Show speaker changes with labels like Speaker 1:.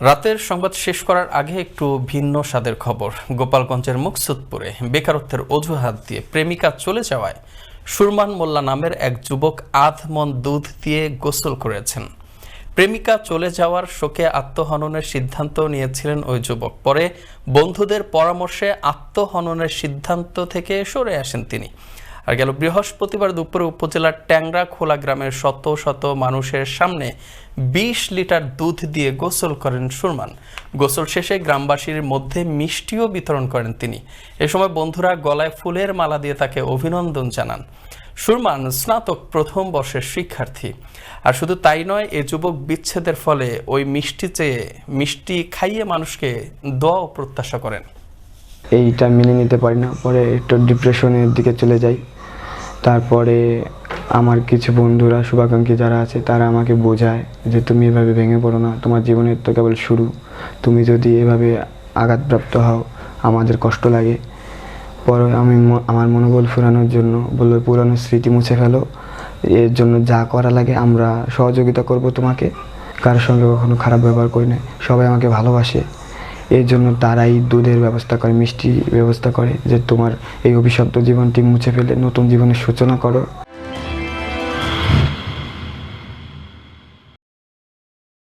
Speaker 1: রাতের সংবাদ শেষ করার আগে একটু ভিন্ন স্বাদের খবর। গোপালগঞ্জের মুকসুদপুরে বেকারত্বের অজুহাত দিয়ে প্রেমিকা চলে যাওয়ায় সুরমান মোল্লা নামের এক যুবক আধ মন দুধ দিয়ে গোসল করেছেন। প্রেমিকা চলে যাওয়ার শোকে আত্মহননের সিদ্ধান্ত নিয়েছিলেন ওই যুবক। পরে বন্ধুদের পরামর্শে আত্মহননের সিদ্ধান্ত থেকে সরে আসেন তিনি। আর গেল বৃহস্পতিবার দুপুরে উপজেলার ট্যাংরা খোলা গ্রামের শত শত মানুষের সামনে বিশ লিটার দুধ দিয়ে গোসল করেন সুরমান। গোসল শেষে গ্রামবাসীর মধ্যে মিষ্টিও বিতরণ করেন তিনি। এ সময় বন্ধুরা গলায় ফুলের মালা দিয়ে তাকে অভিনন্দন জানান। সুরমান স্নাতক প্রথম বর্ষের শিক্ষার্থী। আর শুধু তাই নয়, এ যুবক বিচ্ছেদের ফলে ওই মিষ্টি চেয়ে মিষ্টি খাইয়ে মানুষকে দোয়াও প্রত্যাশা করেন।
Speaker 2: এইটা মেনে নিতে পারি না, পরে একটু ডিপ্রেশনের দিকে চলে যাই। তারপরে আমার কিছু বন্ধুরা, শুভাকাঙ্ক্ষী যারা আছে, তারা আমাকে বোঝায় যে তুমি এভাবে ভেঙে পড়ো না। তোমার জীবনের তো কেবল শুরু। তুমি যদি এভাবে আঘাতপ্রাপ্ত হও, আমাদের কষ্ট লাগে। পরে আমি আমার মনোবল ফুরানোর জন্য বলল, পুরানো স্মৃতি মুছে ফেলো। এর জন্য যা করা লাগে, আমরা সহযোগিতা করব তোমাকে। কারোর সঙ্গে কখনো খারাপ ব্যবহার করি না। সবাই আমাকে ভালোবাসে। এর জন্য তারাই দুধের ব্যবস্থা করে, মিষ্টি ব্যবস্থা করে, যে তোমার এই অভিশপ্ত জীবনটি মুছে ফেলে, নতুন জীবনের সূচনা করো।